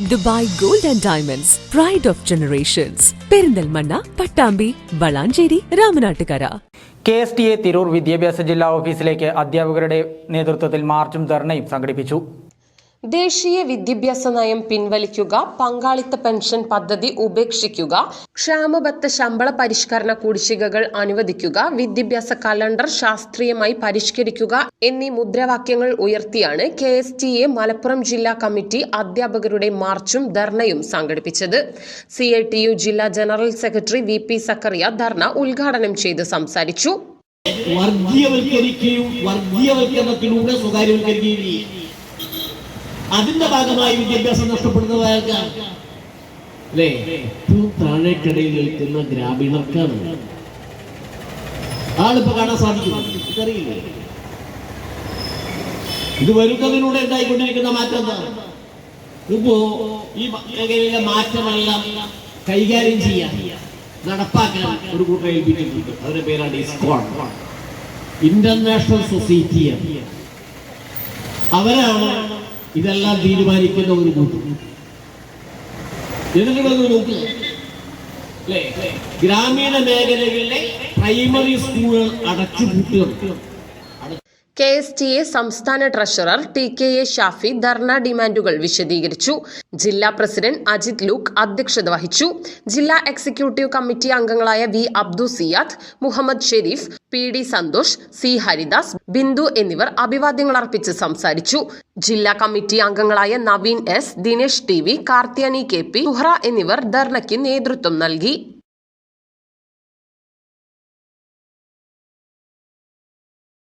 Dubai gold and diamonds pride of generations Perinthalmanna Pattambi Valanchery Ramanattukara. K S T A Tirur വിദ്യാഭ്യാസ ജില്ലാ ഓഫീസിലേക്ക് അധ്യാപകരുടെ നേതൃത്വത്തിൽ മാർച്ചും ധർണയും സംഘടിപ്പിച്ചു. ദേശീയ വിദ്യാഭ്യാസ നയം പിൻവലിക്കുക പങ്കാളിത്ത പെൻഷൻ പദ്ധതി ഉപേക്ഷിക്കുക ക്ഷാമബത്ത ശമ്പള പരിഷ്കരണ കുടിശ്ശികകൾ അനുവദിക്കുക വിദ്യാഭ്യാസ കലണ്ടർ ശാസ്ത്രീയമായി പരിഷ്കരിക്കുക എന്നീ മുദ്രാവാക്യങ്ങൾ ഉയർത്തിയാണ് K S T A Malappuram ജില്ലാ കമ്മിറ്റി അധ്യാപകരുടെ മാർച്ചും ധർണയും സംഘടിപ്പിച്ചത്. സി ഐ ടി യു ജില്ലാ general secretary V P Sakkariya ധർണ ഉദ്ഘാടനം ചെയ്ത് സംസാരിച്ചു. വർഗീയവൽക്കരിക്കുകയും വർഗീയവൽക്കരണത്തിലൂടെ സ്വകാര്യവൽക്കരിക്കുകയും അതിന്റെ ഭാഗമായി വിദ്യാഭ്യാസം നഷ്ടപ്പെടുന്നവർക്ക് അല്ലേ? ഏറ്റവും താഴേക്കിടയിൽ നിൽക്കുന്ന ഗ്രാമീണർക്കാണ്. ആളിപ്പോ കാണാൻ സാധിക്കും. ഇത് വരുന്നതിലൂടെ ഉണ്ടായിക്കൊണ്ടിരിക്കുന്ന മാറ്റം എന്താണ് ഇപ്പോ ഈ മേഖലയിലെ മാറ്റമെല്ലാം കൈകാര്യം ചെയ്യാൻ നടപ്പാക്കാൻ ഒരു കൂട്ടം ഏൽപ്പിച്ചിട്ടുണ്ട്. അതിന്റെ പേരാണ് ഇസ്കോൺ ഇന്റർനാഷണൽ സൊസൈറ്റി അവരാണ് ഇതെല്ലാം തീരുമാനിക്കുന്ന ഒരു കൂട്ടം എന്നിട്ട് നോക്കുക ഗ്രാമീണ മേഖലകളിലെ പ്രൈമറി സ്കൂളുകൾ അടച്ചുപൂട്ടുക. കെ എസ് ടി എ സംസ്ഥാന treasurer T K A Shafi ധർണ ഡിമാൻഡുകൾ വിശദീകരിച്ചു. ജില്ലാ പ്രസിഡന്റ് അജിത് ലൂക്ക് അധ്യക്ഷത വഹിച്ചു. ജില്ലാ എക്സിക്യൂട്ടീവ് കമ്മിറ്റി അംഗങ്ങളായ V Abdu Siyad Muhammad Sherif P D Santhosh C Haridas Bindu എന്നിവർ അഭിവാദ്യങ്ങൾ അർപ്പിച്ച് സംസാരിച്ചു. ജില്ലാ കമ്മിറ്റി അംഗങ്ങളായ Naveen S Dinesh T V Karthiyani K P Suhra എന്നിവർ ധർണയ്ക്ക് നേതൃത്വം നൽകി.